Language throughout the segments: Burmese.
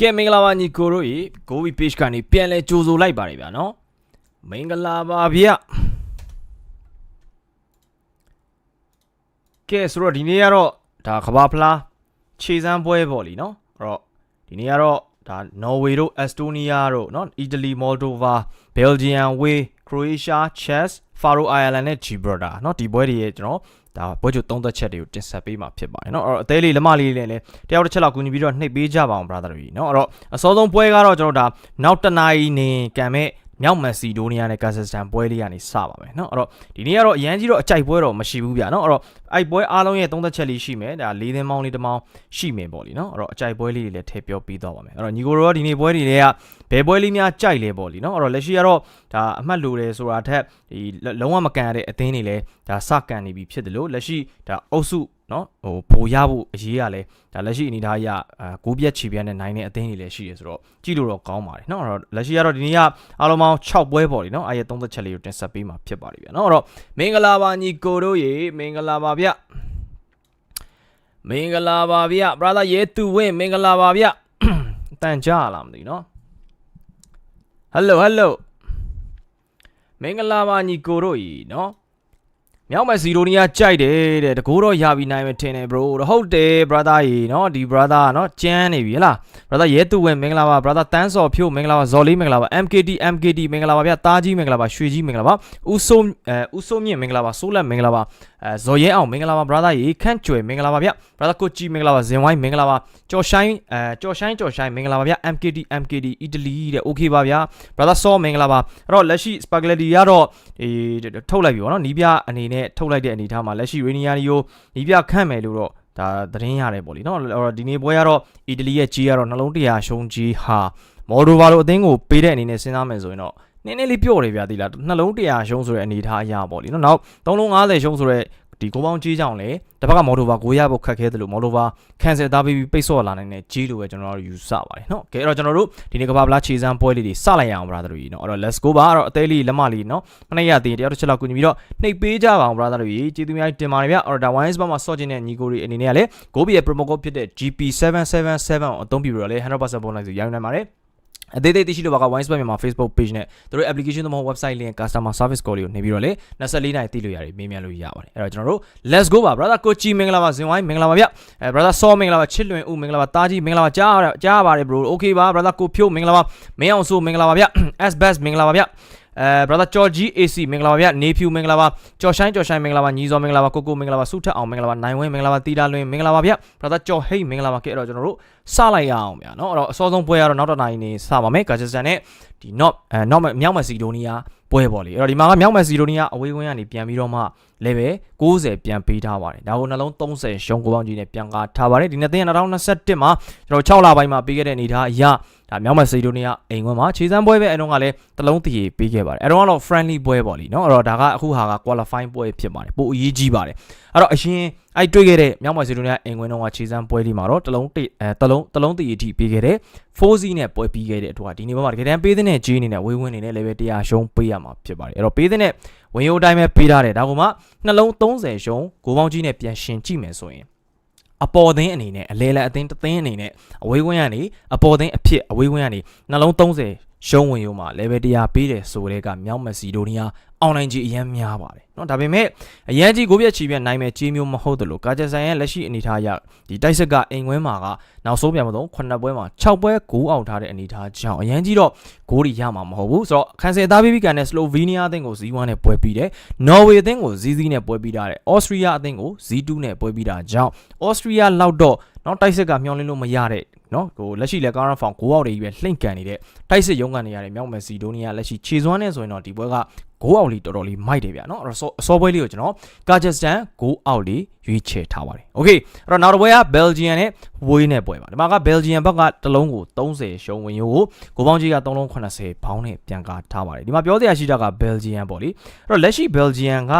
ကဲမင်္ဂလာပါညီကိုတို့ရေ Gobi page ကနေပြန်လဲကြိုဆိုလိုက်ပါတယ်ဗျာနော်မင်္ဂလာပါဗျကဲဆိုတော့ဒီနေ့ကတော့ဒါကဘာဖလားခြေစမ်းပွဲပေါ့လीနော်အဲ့တော့ဒီနေ့ကတော့ဒါနော်ဝေတို့အက်စတိုးနီးယားတို့နော်အီတလီမော်လ်ဒိုဗာဘယ်လ်ဂျီယမ်ဝေးခရိုအေးရှားချက် စ်ဖာရိုအိုင်ယာလန်နဲ့ဂျီဘရာတာနော်ဒီပွဲတွေရဲ့ကျွန်တော်ဒါပွဲချုပ်သုံးသက်ချက်တွေကိုတင်ဆက်ပေးမှာဖြစ်ပါတယ်เนาะအဲ့တော့အသေးလေးလက်မလေးလေးလည်းတယောက်တစ်ချက်လောက်ကူညီပြီးတော့နှိပ်ပေးကြပါအောင် brother တွေเนาะအဲ့တော့အစောဆုံးပွဲကတော့ကျွန်တော်ဒါနောက်တစ်နာရီနေကံမဲ့ မြောက်မက်ဆီဒိုနီးယားနဲ့ကာဇက်စတန်ပွဲလေးကနေစပါမယ်เนาะအဲ့တော့ဒီနေ့ကတော့အရန်ကြီးတော့အကြိုက်ပွဲတော့မရှိဘူးဗျာเนาะအဲ့တော့အဲ့ပွဲအားလုံးရဲ့သုံးသက်ချက်လေးရှိမယ်ဒါလေးသင်းမောင်းလေးတစ်မောင်းရှိမယ်ပေါ့လीเนาะအဲ့တော့အကြိုက်ပွဲလေးတွေလည်းထည့်ပြောပြီးတော့ပါမယ်အဲ့တော့ညီကိုရောဒီနေ့ပွဲတွေတွေကဘယ်ပွဲလေးများကြိုက်လဲပေါ့လीเนาะအဲ့တော့လက်ရှိကတော့ဒါအမှတ်လိုတယ်ဆိုတာထက်ဒီလုံးဝမကန်ရတဲ့အသင်းတွေလည်းဒါစကန်နေပြီဖြစ်တယ်လို့လက်ရှိဒါအုပ်စု နော်ဟိုပိုရဖို့အရေးရလဲဒါလက်ရှိအနေထားအရကိုပြက်ချီပြက်နဲ့နိုင်တဲ့အသင်းတွေလည်းရှိရဆိုတော့ကြည့်လို့တော့ကောင်းပါတယ်နော်အဲ့တော့လက်ရှိကတော့ဒီနေ့ကအားလုံးပေါင်း6ပွဲပေါ့လေနော်အားရ30ချက်လေးကိုတင်ဆက်ပေးမှာဖြစ်ပါလိမ့်ဗျာနော်အဲ့တော့မင်္ဂလာပါညီကိုတို့ရေမင်္ဂလာပါဗျမင်္ဂလာပါဗျ brother ရဲသူဝင်းမင်္ဂလာပါဗျတန်ကြလားမသိနော် hello hello မင်္ဂလာပါညီကိုတို့ရေနော် မြောက်မက်စီဒိုနီးယားကြိုက်တယ်တဲ့တကူတော့ရပြီနိုင်မယ်ထင်တယ် bro ဟုတ်တယ် brother ရေနော်ဒီ brother နော်ကျန်းနေပြီဟလား brother ရဲသူဝင်မင်္ဂလာပါ brother တန်းစော်ဖြို့မင်္ဂလာပါဇော်လေးမင်္ဂလာပါ MKT MKT မင်္ဂလာပါဗျတားကြီးမင်္ဂလာပါရွှေကြီးမင်္ဂလာပါဦးစိုးအဲဦးစိုးမြင့်မင်္ဂလာပါစိုးလက်မင်္ဂလာပါအဲဇော်ရဲအောင်မင်္ဂလာပါ brother ရေခန့်ကျွယ်မင်္ဂလာပါဗျ brother ကိုကြီးမင်္ဂလာပါဇင်ဝိုင်းမင်္ဂလာပါကြော်ဆိုင်အဲကြော်ဆိုင်ကြော်ဆိုင်မင်္ဂလာပါဗျ MKT MKT အီတလီတဲ့ okay ပါဗျ brother စောမင်္ဂလာပါအဲ့တော့လက်ရှိ spaghetti ကတော့ဒီထုတ်လိုက်ပြီဗောနော်နီးပြအနေနဲ့ထုတ်လိုက်တဲ့အနေထားမှာလက်ရှိ Rainier ကိုနီးပြခန့်မယ်လို့တော့ဒါသတင်းရတယ်ပေါ့လीနော်အဲ့တော့ဒီနေ့ပွဲကတော့အီတလီရဲ့ကြီးကတော့နှလုံး100ရှုံးကြီးဟာမော်ဒိုဗာလိုအသင်းကိုပေးတဲ့အနေနဲ့စဉ်းစားမယ်ဆိုရင်တော့နည်းနည်းလေးပြော့တယ်ဗျာဒီလားနှလုံး100ရှုံးဆိုတဲ့အနေထားအရာပေါ့လीနော်နောက်3လုံး50ရှုံးဆိုတဲ့ ဒီကိုပေါင်းကြီးကြောင့်လည်းတစ်ဘက်ကမော်ဒိုဗာကိုရဖို့ခက်ခဲတယ်လို့မော်ဒိုဗာကန်ဆယ်သားပြီးပိတ်ဆော့လာနိုင်တဲ့ကြီးလို့ပဲကျွန်တော်တို့ယူဆပါတယ်နော်ကဲအဲ့တော့ကျွန်တော်တို့ဒီနေ့ကဘာဗလားခြေစမ်းပွဲလေးတွေစလိုက်ရအောင် brother တို့ကြီးနော်အဲ့တော့ let's go ပါအဲ့တော့အသေးလေးလက်မလေးနော်မနေ့ရသေးတယောက်တစ်ချက်လောက်ကူညီပြီးတော့နှိပ်ပေးကြပါအောင် brother တို့ကြီးကျေးဇူးများတင်ပါတယ်ဗျ order wise ဘာမှဆော့ခြင်းတဲ့ညီကိုတွေအနေနဲ့ကလည်း Gobi ရဲ့ promo code ဖြစ်တဲ့ GP777 အသုံးပြုပြီးတော့လည်း100%ပုံလိုက်စီရယူနိုင်ပါတယ် အသေးသေးသိရှိလို့ပါက Wine Spot မြန်မာ Facebook page နဲ့တို့ရဲ့ application သမဟုတ် website link customer service call လေးကိုနေပြီးတော့လေ24နိုင်သိလို့ရတယ်မေးမြန်းလို့ရပါတယ်အဲ့တော့ကျွန်တော်တို့ let's go ပါ brother ကိုချီမင်္ဂလာပါဇင်ဝိုင်းမင်္ဂလာပါဗျအဲ brother စောမင်္ဂလာပါချစ်လွင်ဦးမင်္ဂလာပါတာကြီးမင်္ဂလာပါကြားရကြားပါတယ် bro okay ပါ brother ကိုဖြိုးမင်္ဂလာပါမင်းအောင်ဆိုမင်္ဂလာပါဗျ S best မင်္ဂလာပါဗျအဲ brother ကြော်ကြီး AC မင်္ဂလာပါဗျနေဖြူမင်္ဂလာပါကြော်ဆိုင်ကြော်ဆိုင်မင်္ဂလာပါညီစောမင်္ဂလာပါကိုကိုမင်္ဂလာပါစုထက်အောင်မင်္ဂလာပါနိုင်ဝင်းမင်္ဂလာပါတီတာလွင်မင်္ဂလာပါဗျ brother ကြော်ဟိတ်မင်္ဂလာပါကဲအဲ့တော့ကျွန်တော်တို့ စလိုက်ရအောင်ဗျာနော်အဲ့တော့အစောဆုံးပွဲကတော့နောက်တစ်နိုင်နေစပါမယ်ကာဂျစ်စတန်နဲ့ဒီ not အဲ not မြောက်မက်ဆီဒိုနီးယားပွဲပေါ့လေအဲ့တော့ဒီမှာကမြောက်မက်ဆီဒိုနီးယားအဝေးဝင်းကနေပြန်ပြီးတော့မှ level 60ပြန်ပေးထားပါတယ်ဒါကိုနှလုံး30ရှုံးကိုပေါင်းကြီးနဲ့ပြန်ကားထားပါတယ်ဒီနှစ်သိန်း2021မှာကျွန်တော်6လပိုင်းမှာပေးခဲ့တဲ့အနေထားအရဒါမြောက်မက်ဆီဒိုနီးယားအိမ်ခွန်းမှာခြေစမ်းပွဲပဲအဲတော့ကလည်းတလုံးတရေပေးခဲ့ပါတယ်အဲတော့ကတော့ friendly ပွဲပေါ့လေနော်အဲ့တော့ဒါကအခုဟာက qualifying ပွဲဖြစ်ပါတယ်ပိုအရေးကြီးပါတယ်အဲ့တော့အရင်အဲ့တွေ့ခဲ့တဲ့မြောက်မက်ဆီဒိုနီးယားအိမ်ကွင်းတော့ကခြေစမ်းပွဲလေးမှာတော့တလုံးတအဲတလုံးတလုံးတည်အထိပေးခဲ့တဲ့ 4Z နဲ့ပွဲပြီးခဲ့တဲ့အတွက်ဒီနေ့မှာတကယ်တမ်းပေးတဲ့ဂျီးအနေနဲ့ဝေးဝင်းနေနဲ့ level 100ရှုံးပေးရမှာဖြစ်ပါတယ်အဲ့တော့ပေးတဲ့ဝင်ရိုးတိုင်းပဲပေးထားတယ်ဒါကမှနှလုံး30ရှုံးကိုပေါင်းကြီးနဲ့ပြန်ရှင်ကြည့်မယ်ဆိုရင်အပေါ်သင်းအနေနဲ့အလဲလဲအသင်းတသင်းအနေနဲ့အဝေးကွင်းကနေအပေါ်သင်းအဖြစ်အဝေးကွင်းကနေနှလုံး30ရှုံးဝင်ရိုးမှာ level 100ပေးတယ်ဆိုတဲ့ကမြောက်မက်ဆီဒိုနီးယားအွန်လိုင်းကြီးအရင်များပါတယ် နော်ဒါပေမဲ့အရန်ကြီးကိုပြက်ချီပြက်နိုင်မဲ့ကြေးမျိုးမဟုတ်တယ်လို့ကာဂျက်ဆန်ရဲ့လက်ရှိအနေအထားအရဒီတိုက်စစ်ကအိမ်ခွင်းမှာကနောက်ဆုံးပြန်မတော့9ပွဲမှာ6ပွဲ9အောင်ထားတဲ့အနေအထားကြောင့်အရန်ကြီးတော့ဂိုးတွေရမှာမဟုတ်ဘူးဆိုတော့ခန်ဆယ်သားပြီးပြီးကန်တဲ့ Slovenia အသင်းကို0-1နဲ့ပွဲပြီးတယ် Norway အသင်းကို0-0နဲ့ပွဲပြီးတာတယ် Austria အသင်းကို0-2နဲ့ပွဲပြီးတာကြောင့် Austria လောက်တော့နော်တိုက်စစ်ကမျောလင်းလို့မရတဲ့နော်ဟိုလက်ရှိလက်ကားရန်ဖောင်ဂိုးအောက်တွေကြီးပဲလှိမ့်ကန်နေတဲ့တိုက်စစ်ရုံးကန်နေရတဲ့မြောက်မက်ဆီဒိုနီးယားလက်ရှိခြေစွမ်းနဲ့ဆိုရင်တော့ဒီပွဲက 9အောက်လေးတော်တော်လေးမိုက်တယ်ဗျာနော်အဲ့တော့အစောပွဲလေးကိုကျွန်တော်ကာဂျက်စတန်9အောက်လေးရွေးချယ်ထားပါတယ်โอเคအဲ့တော့နောက်တစ်ပွဲကဘယ်လ်ဂျီယံနဲ့ဝေးနဲ့ပွဲပါဒီမှာကဘယ်လ်ဂျီယံဘက်ကတစ်လုံးကို30ရှုံးဝင်ရိုးကိုကိုပေါင်းကြီးက3လုံး80ဘောင်းနဲ့ပြန်ကားထားပါတယ်ဒီမှာပြောစရာရှိတာကဘယ်လ်ဂျီယံပေါ့လေအဲ့တော့လက်ရှိဘယ်လ်ဂျီယံက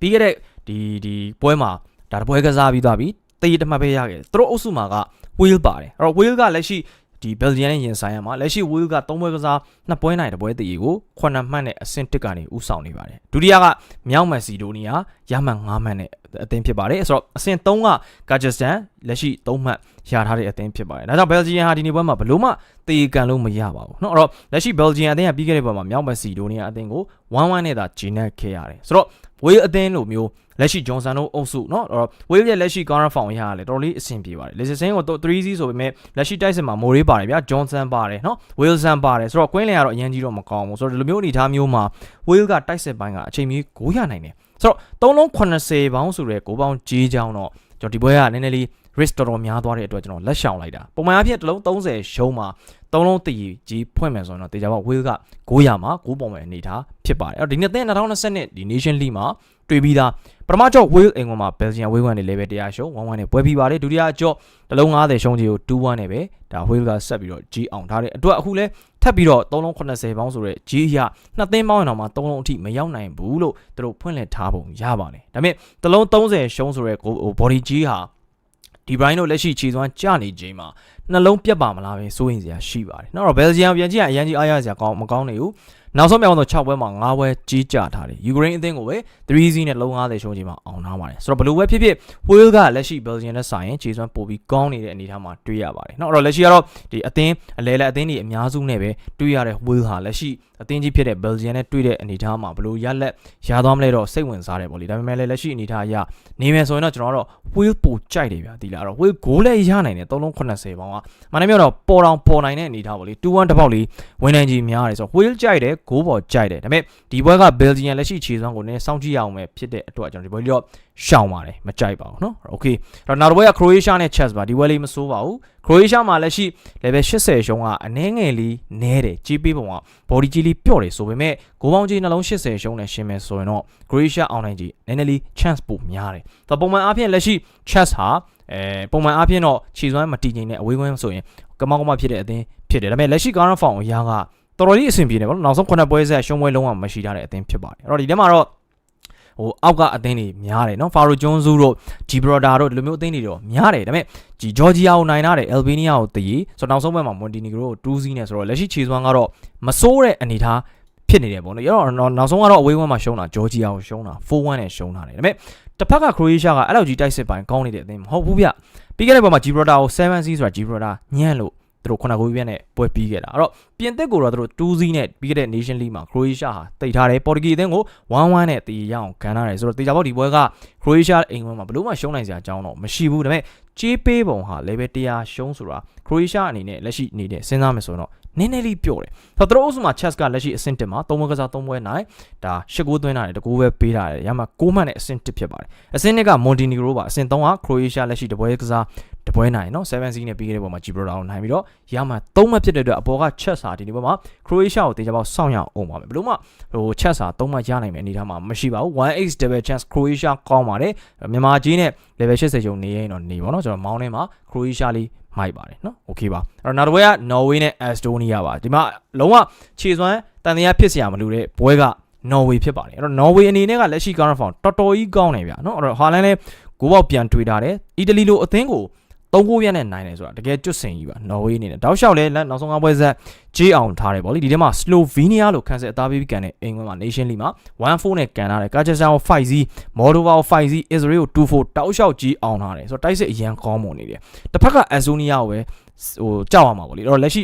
ပြီးခဲ့တဲ့ဒီဒီပွဲမှာဒါတပွဲကစားပြီးသွားပြီတည်တမှတ်ပဲရခဲ့တယ်သူတို့အုပ်စုမှာက wheel ပါတယ်အဲ့တော့ wheel ကလက်ရှိ ဒီ Belgium နဲ့ရင်ဆိုင်ရမှာလက်ရှိ wheel က3ပွဲကစား2ပွဲနိုင်တပွဲတည်ကို9မှတ်နဲ့အဆင့်1ကနေဥဆောင်နေပါတယ်ဒုတိယကမြောက်မက်ဆီဒိုနီးယားရမှန်9မှတ်နဲ့ အသင်းဖြစ်ပါတယ်ဆိုတော့အဆင့်3ကကာဂျက်စတန်လက်ရှိ3မှတ်ရထားတဲ့အသင်းဖြစ်ပါတယ်ဒါကြောင့်ဘယ်လ်ဂျီယံဟာဒီနေ့ပွဲမှာဘယ်လို့မှတေကန်လို့မရပါဘူးเนาะအဲ့တော့လက်ရှိဘယ်လ်ဂျီယံအသင်းကပြီးခဲ့တဲ့ပွဲမှာမြောက်မက်ဆီဒိုနီးယားအသင်းကို1-1နဲ့သာဂျင်းနဲ့ခဲ့ရတယ်ဆိုတော့ဝေးအသင်းလိုမျိုးလက်ရှိဂျွန်ဆန်တို့အုပ်စုเนาะအဲ့တော့ဝေးရဲ့လက်ရှိကောင်းရဖောင်ရရတယ်တော်တော်လေးအဆင်ပြေပါတယ်လေစစ်စင်းကို3-0ဆိုပေမဲ့လက်ရှိတိုက်စစ်မှာမိုးရေးပါတယ်ဗျာဂျွန်ဆန်ပါတယ်เนาะဝေးဆန်ပါတယ်ဆိုတော့ကွင်းလင်ကတော့အရင်ကြီးတော့မကောင်းဘူးဆိုတော့ဒီလိုမျိုးအနေအထားမျိုးမှာဝေးကတိုက်စစ်ပိုင်းကအချိန်မီကိုရနိုင်တယ် ဆိုတော့3လုံး80ပေါင်းဆိုတဲ့ကိုပေါင်းကြီးချောင်းတော့ကျွန်တော်ဒီပွဲကနည်းနည်းလေး risk တော်တော်များသွားတဲ့အတွက်ကျွန်တော်လက်ရှောင်လိုက်တာပုံမှန်အဖြစ်တစ်လုံး30ရှုံးမှာသုံးလုံးတည်ကြီးဖွင့်မယ်ဆိုရင်တော့တေချာပေါက်ဝေးက900မှာ9ပုံမဲ့အနေထားဖြစ်ပါတယ်အဲ့တော့ဒီနှစ်သင်း2020နှစ်ဒီ Nation League မှာ တွေ့ပြီးသားပထမကြော့ဝေးအင်ကွန်မှာ Belgium ဝေး1နဲ့ level 100ရှုံး1-1နဲ့ပွဲပြီးပါတယ်ဒုတိယကြော့တစ်လုံး90ရှုံးကြီးကို2-1နဲ့ပဲဒါဝေးကဆက်ပြီးတော့ကြီးအောင်ထားတဲ့အတွက်အခုလဲထပ်ပြီးတော့3လုံး80ပေါင်းဆိုတဲ့ကြီးအရနှစ်သင်းပေါင်းရင်တော့မှ3လုံးအထိမရောက်နိုင်ဘူးလို့သူတို့ဖွင့်လှစ်ထားပုံရပါတယ်ဒါပေမဲ့တစ်လုံး30ရှုံးဆိုတဲ့ body ကြီးဟာဒီဘရိုင်းတို့လက်ရှိခြေစွမ်းကျနေချိန်မှာနှလုံးပြတ်ပါမလားပဲစိုးရင်စရာရှိပါတယ်။နောက်တော့ဘယ်လ်ဂျီယံပြန်ကြည့်ရင်အရန်ကြီးအားရစရာကောင်းမကောင်းနေဘူး။ နောက်ဆုံးမြောက်တော့6ပွဲမှာ9ပွဲကြီးကြထားတယ်။ယူကရိန်းအသင်းကိုပဲ3-0နဲ့လုံး90ရှုံးချိန်မှာအောင်ထားပါတယ်။ဆိုတော့ဘယ်လိုပဲဖြစ်ဖြစ်ဝေးကလက်ရှိဘယ်လ်ဂျီယံနဲ့ဆိုင်ရင်ခြေစွမ်းပိုပြီးကောင်းနေတဲ့အနေအထားမှာတွေ့ရပါတယ်။နောက်တော့လက်ရှိကတော့ဒီအသင်းအလဲလက်အသင်းတွေအများစုနဲ့ပဲတွေ့ရတဲ့ဝေးဟာလက်ရှိအသင်းကြီးဖြစ်တဲ့ဘယ်လ်ဂျီယံနဲ့တွေ့တဲ့အနေအထားမှာဘယ်လိုရလက်ရသွားမလဲတော့စိတ်ဝင်စားတယ်ပေါ့လေ။ဒါပေမဲ့လည်းလက်ရှိအနေအထားအရနေမယ်ဆိုရင်တော့ကျွန်တော်တို့ဝေးပိုကြိုက်တယ်ဗျာဒီလားအဲ့တော့ဝေးဂိုးလည်းရနိုင်တယ်380ပေါင်းကမနေ့ကတော့ပေါ်တောင်ပေါ်နိုင်တဲ့အနေအထားပေါ့လေ2-1တစ်ပေါက်လေးဝင်နိုင်ကြီးများတယ်ဆိုတော့ဝေးကြိုက်တယ်ဂိုးပေါ်ကြိုက်တယ်ဒါပေမဲ့ဒီဘက်ကဘယ်လ်ဂျီယံလက်ရှိခြေစွမ်းကိုလည်းစောင့်ကြည့်ရအောင်ပဲဖြစ်တဲ့အတွက်ကျွန်တော်ဒီဘက်လေးတော့ရှောင်ပါတယ်မကြိုက်ပါဘူးเนาะโอเคအဲ့တော့နောက်တစ်ပွဲကခရိုအေးရှားနဲ့ chess ပါဒီဘက်လေးမစိုးပါဘူးခရိုအေးရှားမှာလက်ရှိ level 80ရှုံးကအနည်းငယ်လေးနဲတယ်ကြီးပေးပုံက body ကြီးလေးပျော့တယ်ဆိုပေမဲ့ဂိုးပေါင်းကြီးနှလုံး80ရှုံးနဲ့ရှင်းမယ်ဆိုရင်တော့ Croatia အောင်နိုင်ကြီးနည်းနည်းလေး chance ပိုများတယ်။ဒါပုံမှန်အားဖြင့်လက်ရှိ chess ဟာအဲပုံမှန်အားဖြင့်တော့ခြေစွမ်းမတည်ငြိမ်တဲ့အဝေးကွင်းဆိုရင်ကမောက်ကမဖြစ်တဲ့အသင်းဖြစ်တယ်။ဒါပေမဲ့လက်ရှိ Garner Form အရာက တော်တော်လေးအဆင်ပြေတယ်ဗောနော်။နောက်ဆုံး9ပွဲဆက်ရှုံးပွဲလုံးဝမရှိထားတဲ့အသင်းဖြစ်ပါတယ်။အဲ့တော့ဒီထဲမှာတော့ဟိုအောက်ကအသင်းတွေများတယ်နော်ဖာရိုဂျွန်ဇူတို့ဂျီဘရိုဒါတို့ဒီလိုမျိုးအသင်းတွေတော့များတယ်ဒါပေမဲ့ဒီဂျော်ဂျီယာကိုနိုင်ထားတယ်အယ်ဘေးနီးယားကိုတည်ဆိုတော့နောက်ဆုံးဘက်မှာမွန်တီနီဂရိုကို2-0နဲ့ဆိုတော့လက်ရှိခြေစွမ်းကတော့မစိုးတဲ့အနေထားဖြစ်နေတယ်ပေါ့နော်။ရောနောက်ဆုံးကတော့အဝေးဝမ်းမှာရှုံးတာဂျော်ဂျီယာကိုရှုံးတာ4-1နဲ့ရှုံးထားတယ်။ဒါပေမဲ့တစ်ဖက်ကခရိုအေးရှားကအဲ့လောက်ကြီးတိုက်စစ်ပိုင်းကောင်းနေတဲ့အသင်းမဟုတ်ဘူးဗျ။ပြီးခဲ့တဲ့ဘက်မှာဂျီဘရိုဒါကို7-0ဆိုတာဂျီဘရိုဒါညံ့လို့ သူတို့ခုနကပြည့်နဲ့ပွဲပြီးခဲ့တာအဲ့တော့ပြင်သစ်ကိုတော့သူတို့2-0နဲ့ပြီးခဲ့တဲ့ Nation League မှာ Croatia ဟာတိတ်ထားတယ်ပေါ်တူဂီအသင်းကို1-1နဲ့တီးရအောင်ခံရတယ်ဆိုတော့တေချာပေါက်ဒီပွဲက Croatia အိမ်ဝမ်းမှာဘလို့မှရှုံးနိုင်စရာအကြောင်းတော့မရှိဘူးဒါပေမဲ့ကြေးပေးပုံဟာ level 100ရှုံးဆိုတာ Croatia အနေနဲ့လက်ရှိအနေနဲ့စဉ်းစားမယ်ဆိုတော့နည်းနည်းလေးပြော့တယ်။ဆိုတော့သူတို့အုပ်စုမှာ chess ကလက်ရှိအဆင့်1မှာ3ပွဲကစား3ပွဲနိုင်ဒါ8ဂိုးသွင်းတာတယ်တကူပဲပေးတာတယ်ရမှာ6မှတ်နဲ့အဆင့်1ဖြစ်ပါတယ်။အဆင့်2က Montenegro ပါအဆင့်3က Croatia လက်ရှိတပွဲကစား တပွဲနိုင်နော်7 C နဲ့ပြီးခဲ့တဲ့ပုံမှာ Gibraltar ကိုနိုင်ပြီးတော့ရမှာ3မှတ်ဖြစ်တဲ့အတွက်အပေါ်က chess စာဒီနေ့ပွဲမှာ Croatia ကိုတေချာပေါက်စောင့်ရအောင်ပါမယ်ဘလို့မှဟို chess စာ3မှတ်ရနိုင်မယ်အနေထားမှာမရှိပါဘူး 1x double chance Croatia ကောင်းပါတယ်မြန်မာကြီးနဲ့ level 80ကျော်နေရင်တော့နေပါတော့ကျွန်တော်မောင်းထဲမှာ Croatia လေးမိုက်ပါတယ်နော်โอเคပါအဲ့တော့နောက်တစ်ပွဲက Norway နဲ့ Estonia ပါဒီမှာလုံးဝခြေစွမ်းတန်တရားဖြစ်စရာမလိုတဲ့ပွဲက Norway ဖြစ်ပါတယ်အဲ့တော့ Norway အနေနဲ့ကလက်ရှိ counter form တော်တော်ကြီးကောင်းနေဗျာနော်အဲ့တော့ Haaland လည်းဂိုးပေါက်ပြန်တွေ့တာတယ်အီတလီလိုအသင်းကို သုံးကိုပြနဲ့နိုင်တယ်ဆိုတာတကယ်ကျွတ်စင်ကြီးပါနော်ဝေးအနေနဲ့တောက်လျှောက်လဲနောက်ဆုံးကပွဲဆက်ကြေးအောင်ထားတယ်ဗောလေဒီထဲမှာ Slovenia လို့ခန်းစစ်အသားပေးပြီးကန်တဲ့အင်္ဂလန်မှာ Nation League မှာ1-4နဲ့ကန်ထားတယ်ကာဂျက်ဆန်ကို 5-0 Moldova ကို 5-0 Israel ကို2-4တောက်လျှောက်ကြေးအောင်ထားတယ်ဆိုတော့တိုက်စစ်အရန်ကောင်းမွန်နေတယ်တစ်ဖက်က Azonia ကိုပဲဟိုကြောက်ရမှာဗောလေအဲ့တော့လက်ရှိ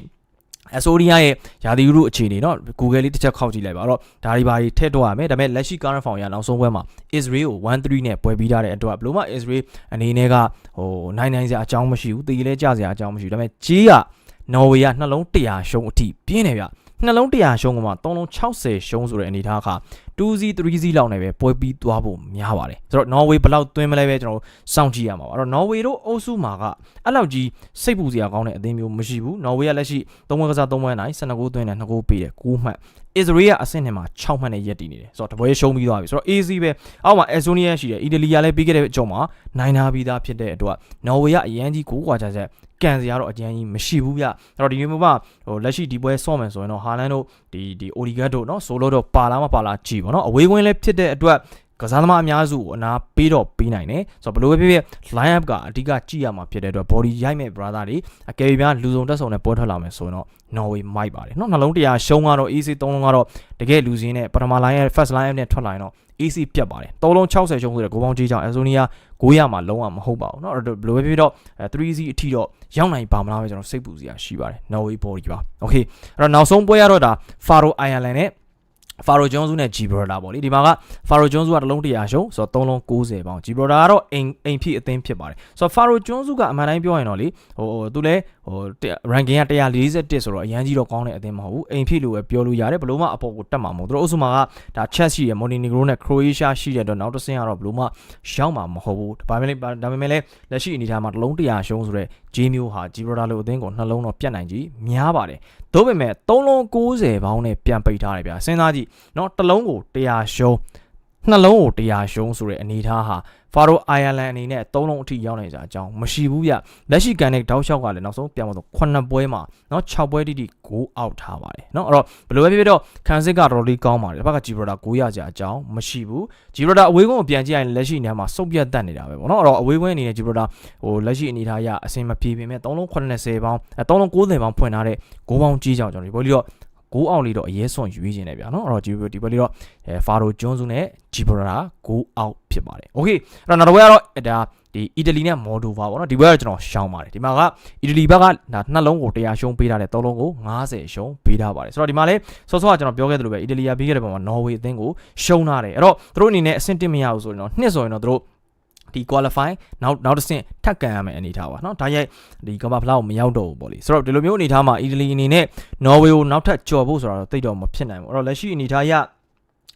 အဆိုဒီယာရဲ့ယာဒီရုအခြေအနေเนาะ Google လေးတစ်ချက်ခောက်ကြည့်လိုက်ပါတော့ဒါတွေဘာတွေထည့်တော့ရမယ်ဒါပေမဲ့လက်ရှိ current form ရနောက်ဆုံးပွဲမှာ Israel ကို1-3နဲ့ပွဲပြီးထားတဲ့အတွက်ဘလို့မှ Israel အနေနဲ့ကဟိုနိုင်နိုင်စရာအကြောင်းမရှိဘူးတီးလဲကြစရာအကြောင်းမရှိဘူးဒါပေမဲ့ကြီးကနော်ဝေကနှလုံး100ရှုံးအထိပြင်းတယ်ဗျနှလုံး100ရှုံးကမှ3လုံး60ရှုံးဆိုတဲ့အနေအထားက 2C 3C လောက်နဲ့ပဲပွဲပြီးသွားဖို့များပါတယ်ဆိုတော့ Norway ဘယ်လောက်သွင်းမလဲပဲကျွန်တော်စောင့်ကြည့်ရမှာပါအဲ့တော့ Norway တို့အုပ်စုမှာကအဲ့လောက်ကြီးစိတ်ပူစရာကောင်းတဲ့အသင်းမျိုးမရှိဘူး Norway ကလက်ရှိ3ပွဲကစား3ပွဲနိုင်12ဂိုးသွင်းတယ်2ဂိုးပေးတယ်9မှတ် Israel ကအဆင့်နှစ်မှာ6မှတ်နဲ့ရပ်တည်နေတယ်ဆိုတော့တပွဲရှုံးပြီးသွားပြီဆိုတော့ AC ပဲအောက်မှာ Estonia ရှိတယ်အီတလီကလည်းပြီးခဲ့တဲ့အကြောင်းမှာနိုင်နာပြီးသားဖြစ်တဲ့အတွက် Norway ကအရန်ကြီးကိုးကွာကြချက်ကန်စရာတော့အကျဉ်းကြီးမရှိဘူးဗျအဲ့တော့ဒီမျိုးမှာဟိုလက်ရှိဒီပွဲဆော့မယ်ဆိုရင်တော့ဟာလန်တို့ဒီဒီအိုဒီဂတ်တို့နော်ဆိုလိုတို့ပါလာမပါလာကြည်ပေါ့နော်အဝေးကွင်းလည်းဖြစ်တဲ့အတွက် ကစားသမားအများစုကိုအနာပေးတော့ပေးနိုင်တယ်ဆိုတော့ဘလို့ပဲဖြစ်ဖြစ် line up ကအဓိကကြည့်ရမှာဖြစ်တဲ့အတွက် body ရိုက်မဲ့ brother တွေအကယ်၍များလူစုံတက်ဆုံနဲ့ပွဲထွက်လာမယ်ဆိုရင်တော့ Norway မိုက်ပါတယ်เนาะနှလုံးတရားရှုံးကတော့ easy 3လုံးကတော့တကယ်လူစင်းနဲ့ပထမ line ရဲ့ first line နဲ့ထွက်လာရင်တော့ AC ပြတ်ပါတယ်သုံးလုံး60ရှုံးဆိုတဲ့ဂိုးပေါင်းကြီးကြောင့်အက်ဇိုနီးယား900မှာလုံးဝမဟုတ်ပါဘူးเนาะအဲ့တော့ဘယ်လိုပဲဖြစ်ဖြစ်တော့အဲ 3C အထိတော့ရောက်နိုင်ပါမလားပဲကျွန်တော်စိတ်ပူစရာရှိပါတယ် Norway body ပါ Okay အဲ့တော့နောက်ဆုံးပွဲရတော့ဒါ Faro Ireland နဲ့ Faro Jones နဲ့ Gibraltar ပေါ့လေဒီမှာက Faro Jones ကတစ်လုံး100ရှုံးဆိုတော့3လုံး90ပေါင် Gibraltar ကတော့အိမ်အိမ်ဖြစ်အသင်းဖြစ်ပါတယ်ဆိုတော့ Faro Jones ကအမှန်တိုင်းပြောရင်တော့လေဟိုဟိုသူလဲဟို ranking က141ဆိုတော့အရန်ကြီးတော့ကောင်းတဲ့အသင်းမဟုတ်ဘူးအိမ်ဖြစ်လို့ပဲပြောလို့ရတယ်ဘလို့မှအပေါ်ကိုတက်မှာမဟုတ်သူတို့အုပ်စုမှာကဒါ Chess ရှိတယ် Montenegro နဲ့ Croatia ရှိတဲ့တော့နောက်တစ်ဆင့်ကတော့ဘလို့မှရောက်မှာမဟုတ်ဘူးဒါပေမဲ့ဒါပေမဲ့လည်းလက်ရှိအနေထားမှာတစ်လုံး100ရှုံးဆိုတော့ J မျိုးဟာ Gibraltar လို့အသင်းကိုနှလုံးတော့ပြတ်နိုင်ကြီးများပါတယ် သို့ပေမဲ့3လုံး90ပေါင်းနဲ့ပြန်ပိတ်ထားတယ်ဗျာစဉ်းစားကြည့်เนาะတစ်လုံးကို100ရှုံးနှလုံးကို100ရှုံးဆိုတဲ့အနေအထားဟာ ဖာရိုအိုင်ယာလန်အနေနဲ့3လုံးအထိရောက်နိုင်ကြအကြောင်းမရှိဘူးဗျလက်ရှိကန်တဲ့တောက်လျှောက်ကလည်းနောက်ဆုံးပြန်မတော့9ပွဲမှာเนาะ6ပွဲတိတိ9 out ထားပါတယ်เนาะအဲ့တော့ဘယ်လိုပဲဖြစ်ဖြစ်တော့ခန်းစစ်ကတော်လေးကောင်းပါတယ်တစ်ဖက်ကဂျီဘရာတာ9ရကြအကြောင်းမရှိဘူးဂျီဘရာတာအဝေးကွင်းကိုပြန်ကြည့်ရင်လက်ရှိနေရာမှာစုပ်ပြတ်တတ်နေတာပဲပေါ့เนาะအဲ့တော့အဝေးကွင်းအနေနဲ့ဂျီဘရာတာဟိုလက်ရှိအနေထားအရအဆင်မပြေပေမဲ့3လုံး80ပေါင်းအဲ3လုံး90ပေါင်းဖွင့်ထားတဲ့9ပေါင်းကြီးကြောင်ကျွန်တော်ဒီဘောလီတော့ 6အောင်လေးတော့အရေးစွန်ရွေးခြင်းတယ်ဗျာเนาะအဲ့တော့ဒီဒီဘောလီတော့အဲဖာရိုဂျွန်းစုနဲ့ဂျီဘရာတာ9အောင်ဖြစ်ပါတယ်โอเคအဲ့တော့နောက်တစ်ပွဲကတော့ဒါဒီအီတလီနဲ့မော်ဒိုဗာပေါ့နော်ဒီဘက်ကတော့ကျွန်တော်ရှောင်းပါတယ်ဒီမှာကအီတလီဘက်ကဒါနှလုံးကို100ရှုံးပေးထားတယ်၃လုံးကို90ရှုံးပေးထားပါတယ်ဆိုတော့ဒီမှာလဲစောစောကကျွန်တော်ပြောခဲ့သလိုပဲအီတလီကပြီးခဲ့တဲ့ပုံမှာနော်ဝေအသင်းကိုရှုံးထားတယ်အဲ့တော့သူတို့အနေနဲ့အဆင့်1မရဘူးဆိုရင်တော့နှစ်ဆိုရင်တော့သူတို့ ဒီ qualify နောက်နောက်တစ်ဆင့်ထပ်ကန်ရမယ်အနေထားပါเนาะဒါရိုက်ဒီကမ္ဘာဖလားကိုမရောက်တော့ဘူးပေါ့လေဆိုတော့ဒီလိုမျိုးအနေထားမှာအီတလီအနေနဲ့နော်ဝေကိုနောက်ထပ်ကြော်ဖို့ဆိုတာတော့တိတ်တော့မဖြစ်နိုင်ဘူးအဲ့တော့လက်ရှိအနေထားရ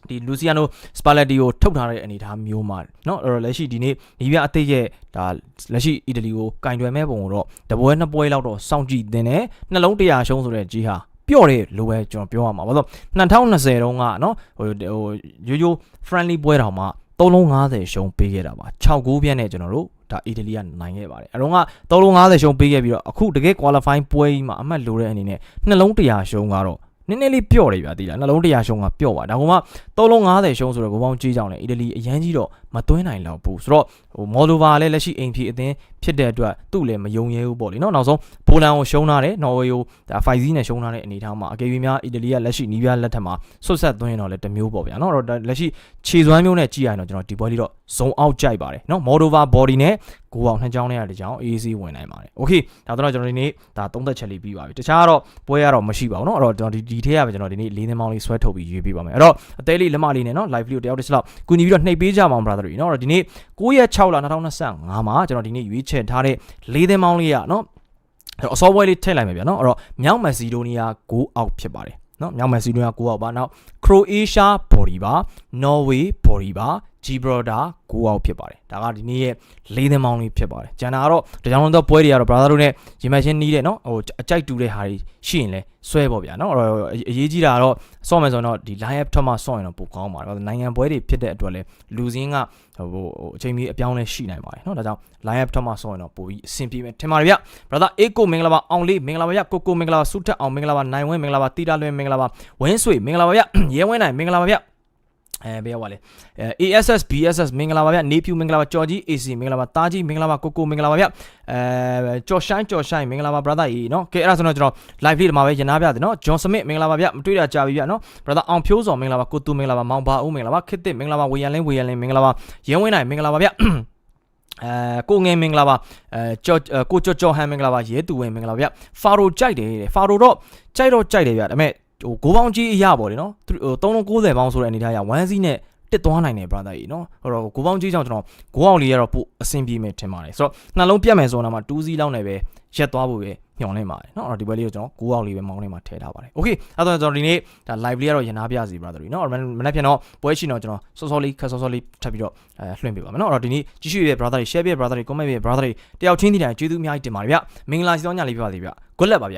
ဒီလူစီယာနိုစပါလက်တီကိုထုတ်ထားတဲ့အနေအထားမျိုးမှာเนาะအဲ့တော့လက်ရှိဒီနေ့ဒီပြအသေးရဲ့ဒါလက်ရှိအီတလီကိုကင်တွယ်မဲ့ပုံကိုတော့တပွဲနှစ်ပွဲလောက်တော့စောင့်ကြည့်တင်တယ်နှလုံး100ရှုံးဆိုတဲ့ကြီးဟာပြော့တယ်လို့ပဲကျွန်တော်ပြောရမှာပါဆိုတော့2020တုန်းကเนาะဟိုဟိုရိုးရိုး friendly ပွဲတောင်မှ 3လုံး50ရှုံးပေးခဲ့တာပါ6ဂိုးပြည့်နဲ့ကျွန်တော်တို့ဒါအီတလီကနိုင်ခဲ့ပါတယ်အတော့က3လုံး50ရှုံးပေးခဲ့ပြီးတော့အခုတကယ် qualify ပွဲကြီးမှာအမှတ်လိုတဲ့အနေနဲ့နှလုံး100ရှုံးကတော့နည်းနည်းလေးပျော့တယ်ဗျာတိလားနှလုံး100ရှုံးကပျော့ပါဒါကမှ3လုံး50ရှုံးဆိုတော့ဘုံပေါင်းကြီးကြောင်လေအီတလီအရန်ကြီးတော့မသွင်းနိုင်တော့ဘူးဆိုတော့ဟိုမော်ဒိုဗာလည်းလက်ရှိအိမ်ဖြစ်အသင်း ဖြစ်တဲ့အတွက်သူ့လည်းမယုံရဲဘူးပေါ့လေနော်နောက်ဆုံးပိုလန်ကိုရှုံးထားတယ်နော်ဝေကိုဒါဖိုင်ဇီနဲ့ရှုံးထားတဲ့အနေအထားမှာအကယ်၍များအီတလီကလက်ရှိနီးပြလက်ထက်မှာဆွတ်ဆက်သွင်းတော့လည်းတစ်မျိုးပေါ့ဗျာနော်အဲ့တော့လက်ရှိခြေစွမ်းမျိုးနဲ့ကြည့်ရရင်တော့ကျွန်တော်ဒီပွဲလေးတော့ဇုံအောက်ကြိုက်ပါတယ်နော်မော်ဒိုဗာဘော်ဒီနဲ့ကိုအောင်နှစ်ချောင်းနဲ့ရတဲ့ကြောင် AC ဝင်နိုင်ပါတယ်โอเคဒါတော့ကျွန်တော်ဒီနေ့ဒါသုံးသက်ချက်လေးပြီးပါပြီတခြားတော့ပွဲရတော့မရှိပါဘူးเนาะအဲ့တော့ကျွန်တော်ဒီဒီထဲရပဲကျွန်တော်ဒီနေ့လေးသင်းမောင်းလေးဆွဲထုတ်ပြီးရွေးပေးပါမယ်အဲ့တော့အသေးလေးလက်မလေးနဲ့เนาะ live လေးကိုတယောက်တစ်ချက်လောက်ကူညီပြီးတော့နှိပ်ပေးကြပါအောင် brother တွေเนาะအဲ့တော့ဒီနေ့9ရက်6လ2025မှာကျွန်တော်ဒီနေ့ရွေးချ ယ်ထားတဲ့လေးသင်းမောင်းလေးရเนาะအဲ့တော့အစောပွဲလေးထည့်လိုက်မယ်ဗျာเนาะအဲ့တော့မြောက်မက်ဆီဒိုနီးယား9အောက်ဖြစ်ပါတယ်เนาะမြောက်မက်ဆီဒိုနီးယား9အောက်ပါနောက် Croatia body ပါ Norway ကြီးပါဂျီဘရော်ဒါဂိုးအောက်ဖြစ်ပါတယ်ဒါကဒီနေ့ရဲ့လေးသမောင်းလေးဖြစ်ပါတယ်ဂျန်နာကတော့တကြောင်တော့ပွဲတွေကတော့ brother တို့နဲ့ရင်မချင်းနီးတယ်နော်ဟိုအကြိုက်တူတဲ့ဟာတွေရှိရင်လဲဆွဲပေါ့ဗျာနော်အဲ့တော့အရေးကြီးတာကတော့ဆော့မယ်ဆိုတော့ဒီ line up ထွက်မှဆော့ရင်တော့ပိုကောင်းပါတယ်နိုင်ငံပွဲတွေဖြစ်တဲ့အတွက်လဲလူစင်းကဟိုအချိန်ကြီးအပြောင်းလဲရှိနိုင်ပါတယ်နော်ဒါကြောင့် line up ထွက်မှဆော့ရင်တော့ပိုကြီးအဆင်ပြေမယ်ထင်ပါတယ်ဗျ brother အေကိုမင်္ဂလာပါအောင်လေးမင်္ဂလာပါဗျကိုကိုမင်္ဂလာပါစုထက်အောင်မင်္ဂလာပါနိုင်ဝင်းမင်္ဂလာပါတီတာလွင်မင်္ဂလာပါဝင်းဆွေမင်္ဂလာပါဗျရဲဝင်းနိုင်မင်္ဂလာပါဗျ အဲဘယ်ရောက်ပါလဲအဲ ASS BSS မင်္ဂလာပါဗျနေဖြူမင်္ဂလာပါကြော်ကြီး AC မင်္ဂလာပါတားကြီးမင်္ဂလာပါကိုကိုမင်္ဂလာပါဗျအဲကြော်ရှိုင်းကြော်ရှိုင်းမင်္ဂလာပါ brother ကြီးနော်ကဲအဲ့ဒါဆိုတော့ကျွန်တော် live လေးဒီမှာပဲရနာပြတယ်နော် John Smith မင်္ဂလာပါဗျမတွေ့တာကြာပြီဗျနော် brother အောင်ဖြိုးစော်မင်္ဂလာပါကိုတူမင်္ဂလာပါမောင်ဘာဦးမင်္ဂလာပါခစ်တစ်မင်္ဂလာပါဝေယံလင်းဝေယံလင်းမင်္ဂလာပါရဲဝင်းနိုင်မင်္ဂလာပါဗျအဲကိုငယ်မင်္ဂလာပါအဲကြော်ကိုကြော်ကြော်ဟန်မင်္ဂလာပါရဲသူဝင်မင်္ဂလာပါဗျဖာရိုကြိုက်တယ်တဲ့ဖာရိုတော့ကြိုက်တော့ကြိုက်တယ်ဗျဒါပေမဲ့ ဟိုဂိုးပေါင်းကြီးအရာပေါ့လေနော်ဟို390ပေါင်းဆိုတဲ့အနေထားရ1စီးနဲ့တက်သွားနိုင်တယ် brother ကြီးနော်ဟိုတော့ဂိုးပေါင်းကြီးကြောင့်ကျွန်တော်ဂိုးအောင်လေးရတော့ပိုအဆင်ပြေမယ်ထင်ပါတယ်ဆိုတော့နှလုံးပြတ်မယ်ဆိုတော့မှ2စီးလောက်နဲ့ပဲရက်သွားဖို့ပဲညှော်နေပါတယ်เนาะအဲ့တော့ဒီဘက်လေးကိုကျွန်တော်9အောက်လေးပဲမောင်းနေမှာထည့်ထားပါတယ်โอเคအဲ့တော့ကျွန်တော်ဒီနေ့ဒါ live လေးကတော့ရနာပြစီ brother တွေเนาะမနေ့ပြန်တော့ပွဲရှိတော့ကျွန်တော်စောစောလေးခက်စောစောလေးထပ်ပြီးတော့အဲလွှင့်ပေးပါမယ်เนาะအဲ့တော့ဒီနေ့ကြည့်ရှုရတဲ့ brother တွေ share ပေး brother တွေ comment ပေး brother တွေတယောက်ချင်းစီတိုင်းကျေးဇူးအများကြီးတင်ပါတယ်ဗျမင်္ဂလာစီသောညလေးပြပါသေးဗျ good luck ပါဗျ